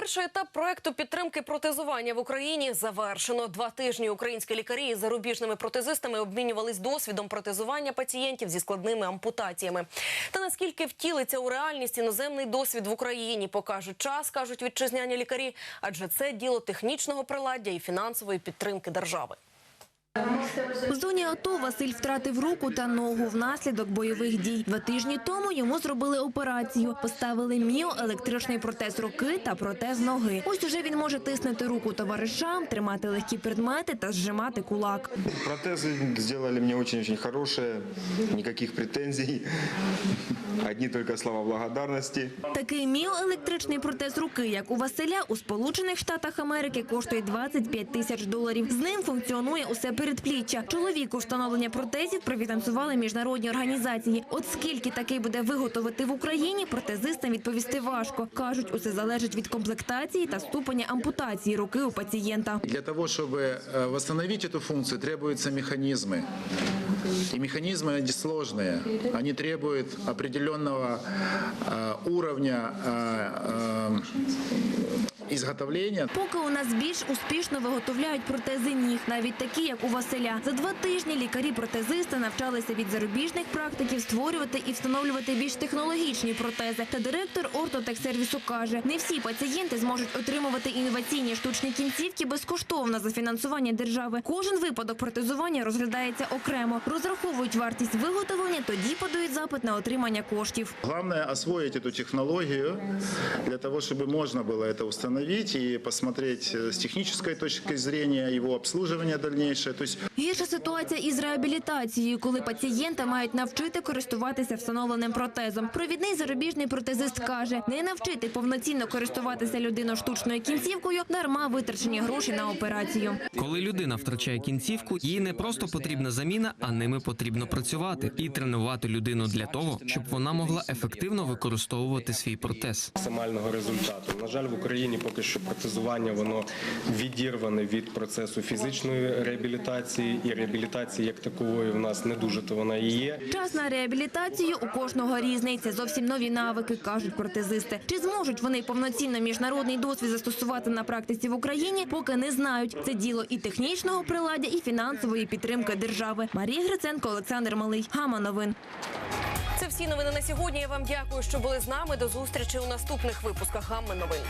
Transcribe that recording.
Перший етап проекту підтримки протезування в Україні завершено. Два тижні українські лікарі із зарубіжними протезистами обмінювались досвідом протезування пацієнтів зі складними ампутаціями. Та наскільки втілиться у реальність іноземний досвід в Україні, покаже час, кажуть вітчизняні лікарі, адже це діло технічного приладдя і фінансової підтримки держави. У зоні АТО Василь втратив руку та ногу внаслідок бойових дій. Два тижні тому йому зробили операцію. Поставили міоелектричний протез руки та протез ноги. Ось уже він може тиснути руку товаришам, тримати легкі предмети та зжимати кулак. Протезы сделали мне очень-очень хорошие, никаких претензий, одни только слова благодарности. Такий міоелектричний протез руки, як у Василя, у Сполучених Штатах Америки коштує 25 тисяч доларів. З ним функціонує усе передпліччя. Чоловіку встановлення протезів профінансували міжнародні організації. От скільки такий буде виготовити в Україні, протезистам відповісти важко. кажуть, усе залежить від комплектації та ступеня ампутації руки у пацієнта. Для того, чтобы э, восстановить эту функцию, требуются механизмы. И механизмы они сложные. Они требуют определенного э, уровня э, э, изготовления. Поки у нас більш успішно виготовляють протези ніг, навіть такі, як у Василя. За два тижні лікарі-протезисти навчалися від зарубіжних практиків створювати і встановлювати більш технологічні протези. Та директор ортотехсервісу каже, не всі пацієнти зможуть отримувати інноваційні штучні кінцівки безкоштовно за фінансування держави. Кожен випадок протезування розглядається окремо. Розраховують вартість виготовлення, тоді подають запит на отримання коштів. Главное освоить эту технологию для того, чтобы можно было это установить и посмотреть э, с технической точки зрения его обслуживание дальнейшее. То есть Гірша ситуація із реабілітацією, коли пацієнта мають навчити користуватися встановленим протезом. Провідний зарубіжний протезист каже, не навчити повноцінно користуватися людину штучною кінцівкою, дарма витрачені гроші на операцію. Коли людина втрачає кінцівку, їй не просто потрібна заміна, а ними потрібно працювати і тренувати людину для того, щоб вона могла ефективно використовувати свій протез. максимального результату. На жаль, в Україні поки що протезування воно відірване від процесу фізичної реабілітації і реабілітації як такової в нас не дуже то вона і є. Час на реабілітацію у кожного різний. Це зовсім нові навики, кажуть протезисти. Чи зможуть вони повноцінно міжнародний досвід застосувати на практиці в Україні, поки не знають. Це діло і технічного приладдя, і фінансової підтримки держави. Марія Гриценко, Олександр Малий. Гама новин. Це всі новини на сьогодні. Я вам дякую, що були з нами. До зустрічі у наступних випусках Гамми новин.